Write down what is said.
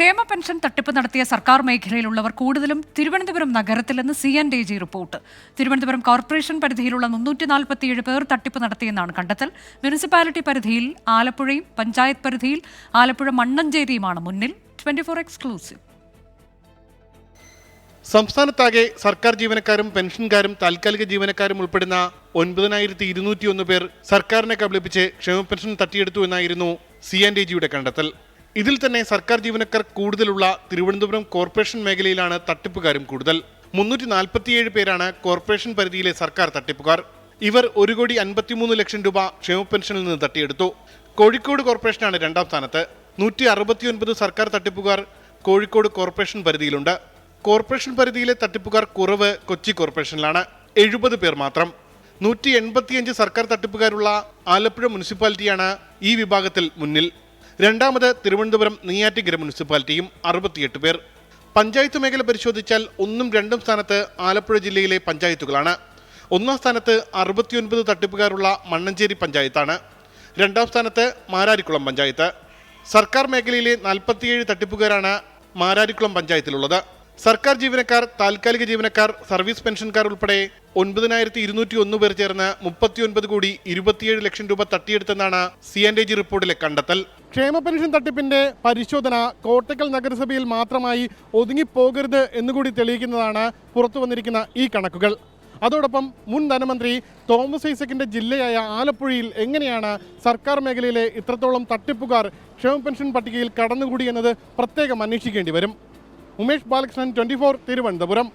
ക്ഷേമ പെൻഷൻ തട്ടിപ്പ് നടത്തിയ സർക്കാർ മേഖലയിലുള്ളവർ കൂടുതലും Thiruvananthapuram നഗരത്തിലെന്ന് C N D G report. Thiruvananthapuram corporation പരിധിയിലുള്ള മുന്നൂറ്റി നാൽപ്പത്തിയേഴ് പേർ തട്ടിപ്പ് നടത്തിയെന്നാണ് കണ്ടെത്തൽ. മുനിസിപ്പാലിറ്റി പരിധിയിൽ ആലപ്പുഴയും പഞ്ചായത്ത് പരിധിയിൽ ആലപ്പുഴ മണ്ണഞ്ചേരിയുമാണ് മുന്നിൽ. Twenty four exclusive. സംസ്ഥാനത്താകെ സർക്കാർ ജീവനക്കാരും പെൻഷൻകാരും താൽക്കാലിക ജീവനക്കാരും ഉൾപ്പെടുന്ന ഒൻപതിനായിരത്തി ഇരുന്നൂറ്റി ഒന്ന് പേർ സർക്കാരിനെ കബളിപ്പിച്ച് ക്ഷേമ പെൻഷൻ തട്ടിയെടുത്തു എന്നായിരുന്നു സി ആൻഡ് ഡി ജിയുടെ കണ്ടെത്തൽ. ഇതിൽ തന്നെ സർക്കാർ ജീവനക്കാർ കൂടുതലുള്ള തിരുവനന്തപുരം കോർപ്പറേഷൻ മേഖലയിലാണ് തട്ടിപ്പുകാരും കൂടുതൽ. മുന്നൂറ്റി നാൽപ്പത്തിയേഴ് പേരാണ് കോർപ്പറേഷൻ പരിധിയിലെ സർക്കാർ തട്ടിപ്പുകാർ. ഇവർ ഒരു കോടി അൻപത്തിമൂന്ന് ലക്ഷം രൂപ ക്ഷേമ പെൻഷനിൽ നിന്ന് തട്ടിയെടുത്തു. കോഴിക്കോട് കോർപ്പറേഷനാണ് രണ്ടാം സ്ഥാനത്ത്. നൂറ്റി അറുപത്തിയൊൻപത് സർക്കാർ തട്ടിപ്പുകാർ കോഴിക്കോട് കോർപ്പറേഷൻ പരിധിയിലുണ്ട്. കോർപ്പറേഷൻ പരിധിയിലെ തട്ടിപ്പുകാർ കുറവ് കൊച്ചി കോർപ്പറേഷനിലാണ്. എഴുപത് പേർ മാത്രം. നൂറ്റി എൺപത്തിയഞ്ച് സർക്കാർ തട്ടിപ്പുകാരുള്ള ആലപ്പുഴ മുനിസിപ്പാലിറ്റിയാണ് ഈ വിഭാഗത്തിൽ മുന്നിൽ. രണ്ടാമത് തിരുവനന്തപുരം നെയ്യാറ്റിങ്കര മുനിസിപ്പാലിറ്റിയും അറുപത്തിയെട്ട് പേർ. പഞ്ചായത്ത് മേഖല പരിശോധിച്ചാൽ ഒന്നും രണ്ടും സ്ഥാനത്ത് ആലപ്പുഴ ജില്ലയിലെ പഞ്ചായത്തുകളാണ്. ഒന്നാം സ്ഥാനത്ത് അറുപത്തിയൊൻപത് തട്ടിപ്പുകാരുള്ള മണ്ണഞ്ചേരി പഞ്ചായത്താണ്. രണ്ടാം സ്ഥാനത്ത് മാരാരിക്കുളം പഞ്ചായത്ത്. സർക്കാർ മേഖലയിലെ നാൽപ്പത്തിയേഴ് തട്ടിപ്പുകാരാണ് മാരാരിക്കുളം പഞ്ചായത്തിലുള്ളത്. സർക്കാർ ജീവനക്കാർ താൽക്കാലിക ജീവനക്കാർ സർവീസ് പെൻഷൻകാർ ഉൾപ്പെടെ ഒൻപതിനായിരത്തി ഇരുന്നൂറ്റി ഒന്ന് പേർ ചേർന്ന് മുപ്പത്തിയൊൻപത് കോടി ഇരുപത്തിയേഴ് ലക്ഷം രൂപ തട്ടിയെടുത്തെന്നാണ് സി എൻ ഡി ജി റിപ്പോർട്ടിലെ കണ്ടെത്തൽ. ക്ഷേമ പെൻഷൻ തട്ടിപ്പിന്റെ പരിശോധന കോട്ടക്കൽ നഗരസഭയിൽ മാത്രമായി ഒതുങ്ങിപ്പോകരുത് എന്നുകൂടി തെളിയിക്കുന്നതാണ് പുറത്തു വന്നിരിക്കുന്ന ഈ കണക്കുകൾ. അതോടൊപ്പം മുൻ ധനമന്ത്രി തോമസ് ഐസക്കിന്റെ ജില്ലയായ ആലപ്പുഴയിൽ എങ്ങനെയാണ് സർക്കാർ മേഖലയിലെ ഇത്രത്തോളം തട്ടിപ്പുകാർ ക്ഷേമ പെൻഷൻ പട്ടികയിൽ കടന്നുകൂടി എന്നത് പ്രത്യേകം അന്വേഷിക്കേണ്ടി വരും. ഉമേഷ് ബാലകൃഷ്ണൻ ട്വന്റി തിരുവനന്തപുരം.